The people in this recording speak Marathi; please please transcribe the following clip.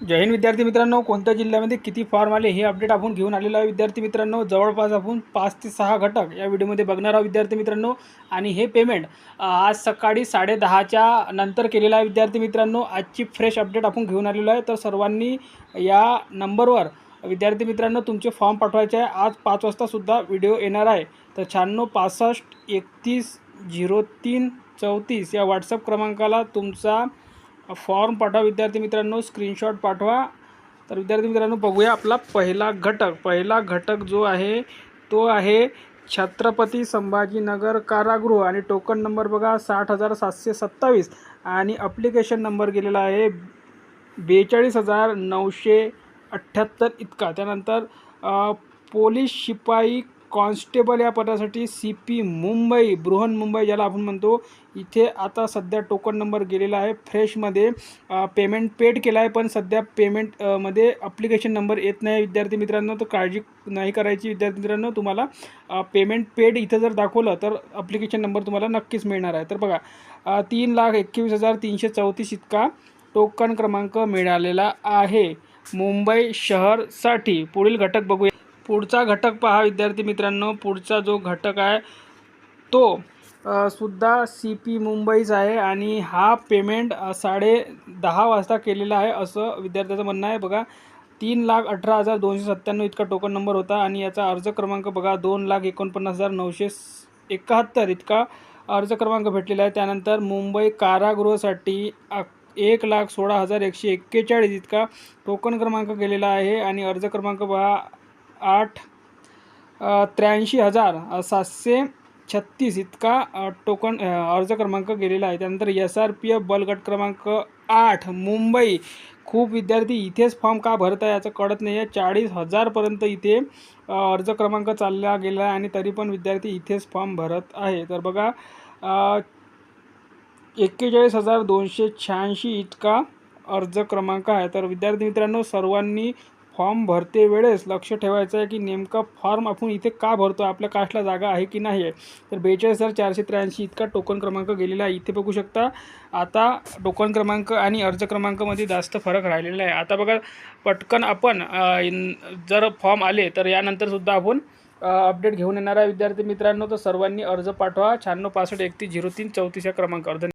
जय हिंद विद्यार्थी मित्रांनो. कोणत्या जिल्ह्यामध्ये किती फॉर्म आले हे अपडेट आपण घेऊन आलेलो आहे. विद्यार्थी मित्रांनो जवळपास आपण पाच ते सहा घटक या व्हिडिओमध्ये बघणार आहोत विद्यार्थी मित्रांनो. आणि हे पेमेंट आज सकाळी साडेदहाच्या नंतर केलेलं आहे विद्यार्थी मित्रांनो. आजची फ्रेश अपडेट आपण घेऊन आलेलो आहे. तर सर्वांनी या नंबरवर विद्यार्थी मित्रांनो तुमचे फॉर्म पाठवायचे आहे. आज पाच वाजतासुद्धा व्हिडिओ येणार आहे. तर शहाण्णव पासष्ट एकतीस झिरो तीन चौतीस या व्हॉट्सअप क्रमांकाला तुमचा फॉर्म पाठवा विद्यार्थी मित्रांनो स्क्रीनशॉट पाठवा. तर विद्यार्थी मित्रांनो बघूया आपला पहिला घटक. पहिला घटक जो आहे तो आहे छत्रपती संभाजीनगर कारागृह. आणि टोकन नंबर बघा साठ हजार सातशे सत्तावीस. आणि अप्लिकेशन नंबर गेलेला आहे बेचाळीस हजार नऊशे अठ्ठ्याहत्तर इतका. त्यानंतर पोलीस शिपाई कॉन्स्टेबल या पदासाठी सी पी मुंबई बृहन्मुंबई ज्याला आपण म्हणतो इथे आता सध्या टोकन नंबर गेलेला आहे. फ्रेशमध्ये पेमेंट पेड केला आहे पण सध्या पेमेंटमध्ये अप्लिकेशन नंबर येत नाही. विद्यार्थी मित्रांनो तर काळजी नाही करायची. विद्यार्थी मित्रांनो तुम्हाला पेमेंट पेड इथं जर दाखवलं तर अप्लिकेशन नंबर तुम्हाला नक्कीच मिळणार आहे. तर बघा तीन लाख एकवीस हजार तीनशे चौतीस इतका टोकन क्रमांक मिळालेला आहे. मुंबई शहरसाठी पुढील घटक बघूया. पुढचा घटक पहा विद्यार्थी मित्रांनो. पुढचा जो घटक आहे तो सुद्धा सी पी मुंबईचा आहे आणि हा पेमेंट साडे दहा वाजता केलेला आहे असं विद्यार्थ्याचं म्हणणं आहे. बघा तीन लाख अठरा हजार दोनशे सत्त्याण्णव इतका टोकन नंबर होता आणि याचा अर्ज क्रमांक बघा दोन लाख एकोणपन्नास हजार नऊशे एकाहत्तर इतका अर्ज क्रमांक भेटलेला आहे. त्यानंतर मुंबई कारागृहासाठी एक लाख सोळा हजार एकशे एक्केचाळीस इतका टोकन क्रमांक गेलेला आहे आणि अर्ज क्रमांक पहा आठ त्र्याऐंशी हजार सातशे छत्तीस इतका टोकन अर्ज क्रमांक गेलेला आहे. त्यानंतर एस आर पी एफ बलगट क्रमांक आठ मुंबई. खूप विद्यार्थी इथेच फॉर्म का भरत आहे याचं कळत नाही आहे चाळीस हजारपर्यंत इथे अर्ज क्रमांक चालला गेला आहे आणि तरी पण विद्यार्थी इथेच फॉर्म भरत आहे. तर बघा एक्केचाळीस हजार दोनशे शहाऐंशी इतका अर्ज क्रमांक आहे. तर विद्यार्थी मित्रांनो सर्वांनी फॉर्म भरते वेळेस लक्ष ठेवायचं आहे की नेमका फॉर्म आपण इथे का भरतो आपल्या कास्टला जागा आहे की नाही आहे. तर बेचाळीस हजार चारशे त्र्याऐंशी इतका टोकन क्रमांक गेलेला आहे. इथे बघू शकता आता टोकन क्रमांक आणि अर्ज क्रमांकामध्ये जास्त फरक राहिलेला आहे. आता बघा पटकन आपण जर फॉर्म आले तर यानंतरसुद्धा आपण अपडेट घेऊन येणार आहे. विद्यार्थी मित्रांनो तर सर्वांनी अर्ज पाठवा. शहाण्णव पासष्ट एकतीस झिरो तीन चौतीस या क्रमांकावर.